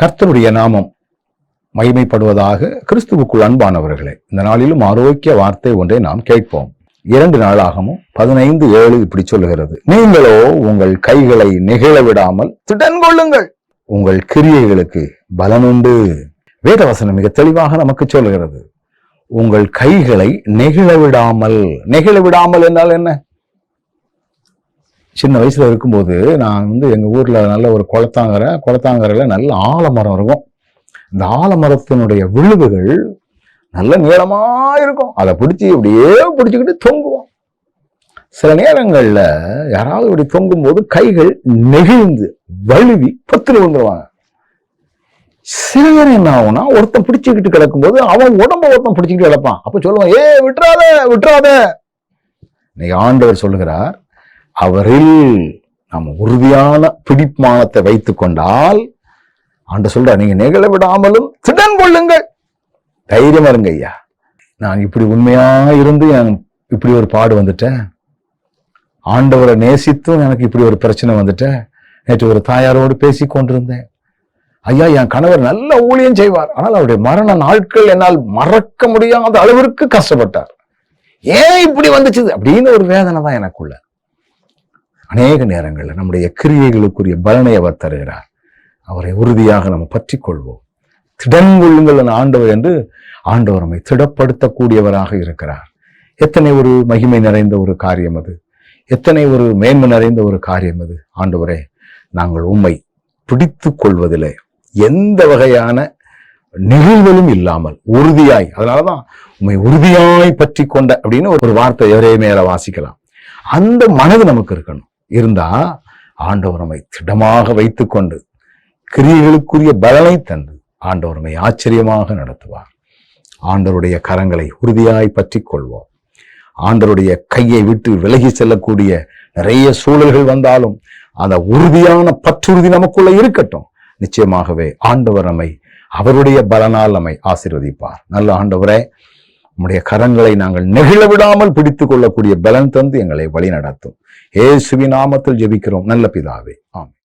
கர்த்தருடைய நாமம் மகிமைப்படுவதாக கிறிஸ்துவுக்குள் அன்பானவர்களே இந்த நாளிலும் ஆரோக்கிய வார்த்தை ஒன்றை நாம் கேட்போம். இரண்டு நாளாகவும் பதினைந்து ஏழு இப்படி சொல்லுகிறது. நீங்களோ உங்கள் கைகளை நெகிழ விடாமல் திடன் கொள்ளுங்கள். உங்கள் கிரியைகளுக்கு பலனுண்டு வேதவசனம் மிக தெளிவாக நமக்கு சொல்லுகிறது. உங்கள் கைகளை நெகிழ விடாமல் நெகிழ விடாமல் என்றால் என்ன? சின்ன வயசில் இருக்கும்போது நான் வந்து எங்கள் ஊரில் நல்ல ஒரு குளத்தாங்கரை குளத்தாங்கரையில் நல்ல ஆலமரம் இருக்கும். இந்த ஆலமரத்தினுடைய விழுவுகள் நல்ல நீளமாக இருக்கும். அதை பிடிச்சி அப்படியே பிடிச்சிக்கிட்டு தொங்குவோம். சில நேரங்களில் யாராவது இப்படி தொங்கும்போது கைகள் நெகிழ்ந்து வழுவி பத்து விழுந்துருவாங்க. சில நேரம் என்ன ஆகும்னா ஒருத்தன் பிடிச்சிக்கிட்டு கிடக்கும்போது அவன் உடம்ப ஒருத்தன் பிடிச்சிக்கிட்டு கிடப்பான். அப்போ சொல்லுவான் ஏ விட்டுறாத விட்டுறாத. இன்னைக்கு ஆண்டவர் சொல்லுகிறார் அவரில் நாம் உறுதியான பிடிமானத்தை வைத்து கொண்டால் ஆண்டு சொல்ற நீங்க நிகழ விடாமலும் திடன் கொள்ளுங்கள். தைரியம் வருங்க ஐயா. நான் இப்படி உண்மையா இருந்து என் இப்படி ஒரு பாடு வந்துட்டேன். ஆண்டவரை நேசித்தும் எனக்கு இப்படி ஒரு பிரச்சனை வந்துட்டேன் நேற்று ஒரு தாயாரோடு பேசி கொண்டிருந்தேன். ஐயா என் கணவர் நல்ல ஊழியம் செய்வார். ஆனால் அவருடைய மரண நாட்கள் என்னால் மறக்க முடியாத அளவிற்கு கஷ்டப்பட்டார். ஏன் இப்படி வந்துச்சு அப்படின்னு ஒரு வேதனை தான் எனக்குள்ள. அநேக நேரங்களில் நம்முடைய கிரியைகளுக்குரிய பலனை அவர் தருகிறார். அவரை உறுதியாக நம்ம பற்றி கொள்வோம் திடன் கொள்ளுங்கள் ஆண்டவர் என்று ஆண்டவர் நம்மை திடப்படுத்தக்கூடியவராக இருக்கிறார். எத்தனை ஒரு மகிமை நிறைந்த ஒரு காரியம் அது. எத்தனை ஒரு மேன்மை நிறைந்த ஒரு காரியம் அது. ஆண்டவரே நாங்கள் உண்மை பிடித்து கொள்வதிலே எந்த வகையான நெகிழ்வலும் இல்லாமல் உறுதியாய் அதனாலதான் உண்மை உறுதியாய் பற்றி கொண்ட அப்படின்னு ஒரு வார்த்தை எவரையுமே வாசிக்கலாம். அந்த மனது நமக்கு இருக்கணும். இருந்தா ஆண்டவர் நம்மை திடமாக வைத்துக்கொண்டு கிரியைகளுக்குரிய பலனை தந்து ஆண்டவர் நம்மை ஆச்சரியமாக நடத்துவார். ஆண்டவருடைய கரங்களை உறுதியாய் பற்றி கொள்வோம். ஆண்டருடைய கையை விட்டு விலகி செல்லக்கூடிய நிறைய சூழல்கள் வந்தாலும் அந்த உறுதியான பற்றுறுதி நமக்குள்ள இருக்கட்டும். நிச்சயமாகவே ஆண்டவர் நம்மை அவருடைய பலனால் நம்மை ஆசீர்வதிப்பார். நல்ல ஆண்டவரே உம்முடைய கரங்களை நாங்கள் நெகிழ விடாமல் பிடித்துக் கொள்ளக்கூடிய பலன் தந்து எங்களை வழி நடத்தும் ஏசுவி நாமத்தில் ஜெபிக்கிறோம். நல்ல பிதாவே. ஆமென்.